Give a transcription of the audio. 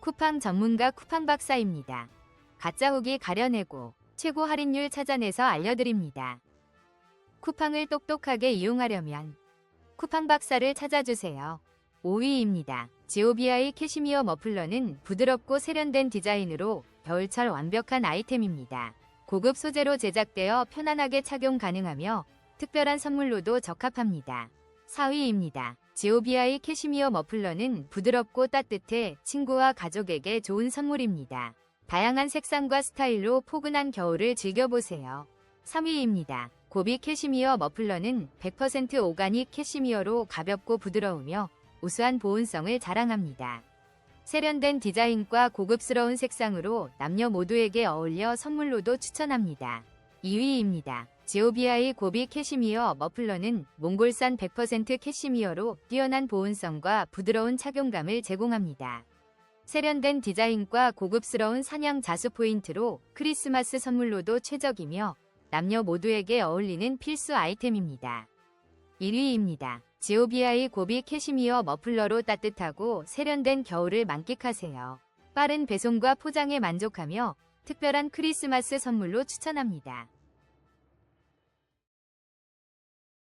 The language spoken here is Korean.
쿠팡 전문가 쿠팡 박사입니다. 가짜 후기 가려내고 최고 할인율 찾아내서 알려드립니다. 쿠팡을 똑똑하게 이용하려면 쿠팡 박사를 찾아주세요. 5위입니다. GOBI 캐시미어 머플러는 부드럽고 세련된 디자인으로 겨울철 완벽한 아이템입니다. 고급 소재로 제작되어 편안하게 착용 가능하며 특별한 선물로도 적합합니다. 4위입니다. GOBI 캐시미어 머플러는 부드럽고 따뜻해 친구와 가족에게 좋은 선물입니다. 다양한 색상과 스타일로 포근한 겨울을 즐겨보세요. 3위입니다. 고비 캐시미어 머플러는 100% 오가닉 캐시미어로 가볍고 부드러우며 우수한 보온성을 자랑합니다. 세련된 디자인과 고급스러운 색상으로 남녀 모두에게 어울려 선물로도 추천합니다. 2위입니다. GOBI 고비 캐시미어 머플러는 몽골산 100% 캐시미어로 뛰어난 보온성과 부드러운 착용감을 제공합니다. 세련된 디자인과 고급스러운 사냥 자수 포인트로 크리스마스 선물로도 최적이며 남녀 모두에게 어울리는 필수 아이템입니다. 1위입니다. GOBI 고비 캐시미어 머플러로 따뜻하고 세련된 겨울을 만끽하세요. 빠른 배송과 포장에 만족하며 특별한 크리스마스 선물로 추천합니다.